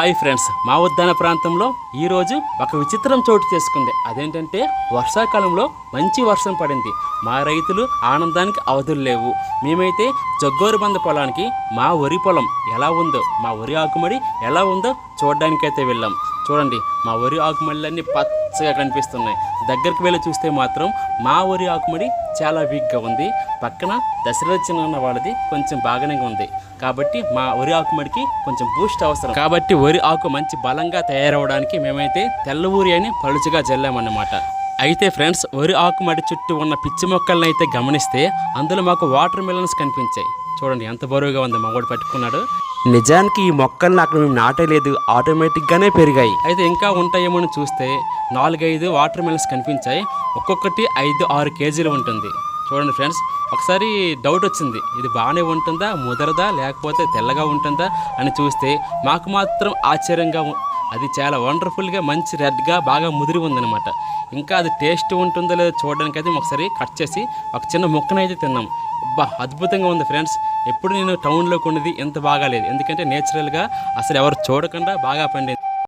Hi friends మా ఉద్యాన ప్రాంతంలో ఈరోజు ఒక విచిత్రం చోటు చేసుకుంది. అదేంటంటే వర్షాకాలంలో మంచి వర్షం పడింది. మా రైతులు ఆనందానికి అవధులు లేవు. మేమైతే జగ్గోరుబంద పొలానికి మా వరి పొలం ఎలా ఉందో మా వరి ఆకుమడి ఎలా ఉందో చూడడానికైతే వెళ్ళాం. చూడండి మా వరి ఆకుమడిలన్నీ పచ్చగా కనిపిస్తున్నాయి. దగ్గరికి వెళ్ళి చూస్తే మాత్రం మా వరి ఆకుమడి చాలా వీక్గా ఉంది. పక్కన దశరథ చిన్న వాళ్ళది కొంచెం బాగానే ఉంది. కాబట్టి మా వరి ఆకుమడికి కొంచెం బూస్ట్ అవసరం. కాబట్టి వరి ఆకు మంచి బలంగా తయారవడానికి మేమైతే తెల్ల ఊరి అని పలుచగా జల్లామన్నమాట. అయితే ఫ్రెండ్స్ వరి ఆకుమడి చుట్టూ ఉన్న పిచ్చి మొక్కలను అయితే గమనిస్తే అందులో మాకు వాటర్ మిలన్స్ కనిపించాయి. చూడండి ఎంత బరువుగా ఉంది మా వాడు పట్టుకున్నాడు. నిజానికి ఈ మొక్కల్ని అక్కడ మేము నాటలేదు ఆటోమేటిక్గానే పెరిగాయి. అయితే ఇంకా ఉంటాయేమో అని చూస్తే నాలుగైదు వాటర్ మిలన్స్ కనిపించాయి ఒక్కొక్కటి ఐదు ఆరు కేజీలు ఉంటుంది. చూడండి ఫ్రెండ్స్ ఒకసారి డౌట్ వచ్చింది ఇది బాగానే ఉంటుందా ముదరదా లేకపోతే తెల్లగా ఉంటుందా అని చూస్తే మాకు మాత్రం ఆశ్చర్యంగా అది చాలా వండర్ఫుల్గా మంచి రెడ్గా బాగా ముదిరి ఉందనమాట ఇంకా అది టేస్ట్ ఉంటుందో లేదో చూడడానికి అయితే ఒకసారి కట్ చేసి ఒక చిన్న ముక్కనైతే తిన్నాం. బా అద్భుతంగా ఉంది ఫ్రెండ్స్ ఎప్పుడు నేను టౌన్లో కొన్నది ఎంత బాగాలేదు. ఎందుకంటే నేచురల్గా అసలు ఎవరు చూడకుండా బాగా పండింది.